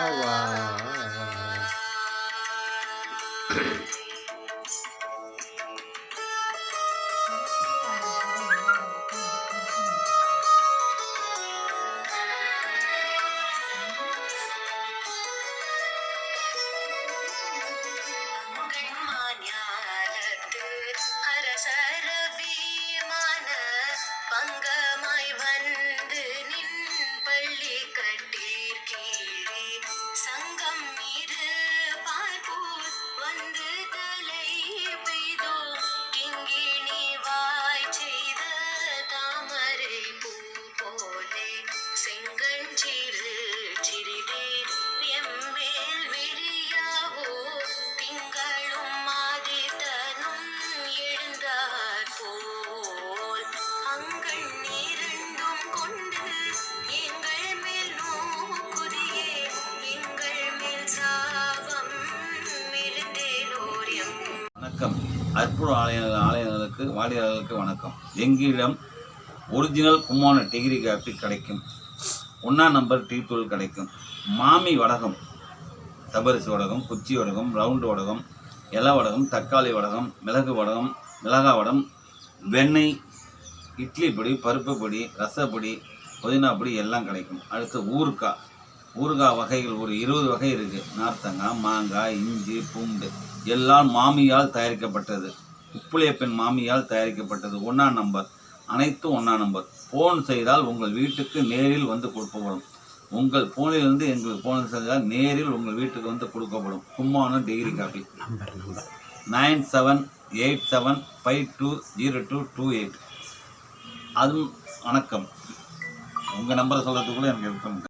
Alright. mañana. வணக்கம். அற்புத ஆலய ஆலயங்களுக்கு வாடியாளர்களுக்கு வணக்கம். எங்களிடம் ஒரிஜினல் கும்மான டிகிரி காப்பி கிடைக்கும். ஒன்றா நம்பர் டீ தூள் கிடைக்கும். மாமி வடகம் தபரிசு வடகம் குச்சி வடகம் ரவுண்டு வடகம் இலை வடகம் தக்காளி வடகம் மிளகு வடகம் மிளகா வடம் வெண்ணெய் இட்லி பொடி பருப்பு பொடி ரசப்பொடி புதினா பொடி எல்லாம் கிடைக்கும். அடுத்து ஊறுகாய். ஊறுகாய் வகைகள் ஒரு இருபது வகை இருக்குது நார்த்தங்காய் மாங்காய் இஞ்சி பூண்டு. எல்லாம் மாமியால் தயாரிக்கப்பட்டது. உப்புளியப்பெண் மாமியால் தயாரிக்கப்பட்டது. ஒன்றாம் நம்பர். அனைத்தும் ஒன்றாம் நம்பர். ஃபோன் செய்தால் உங்கள் வீட்டுக்கு நேரில் வந்து கொடுக்கப்படும். உங்கள் ஃபோனிலிருந்து எங்களுக்கு ஃபோன் செய்தால் நேரில் உங்கள் வீட்டுக்கு வந்து கொடுக்கப்படும். கும்மானம் degree coffee number number. Nine seven eight seven five two zero two two eight அதுவும் வணக்கம். உங்கள் நம்பரை சொல்கிறதுக்குள்ளே எனக்கு இருக்க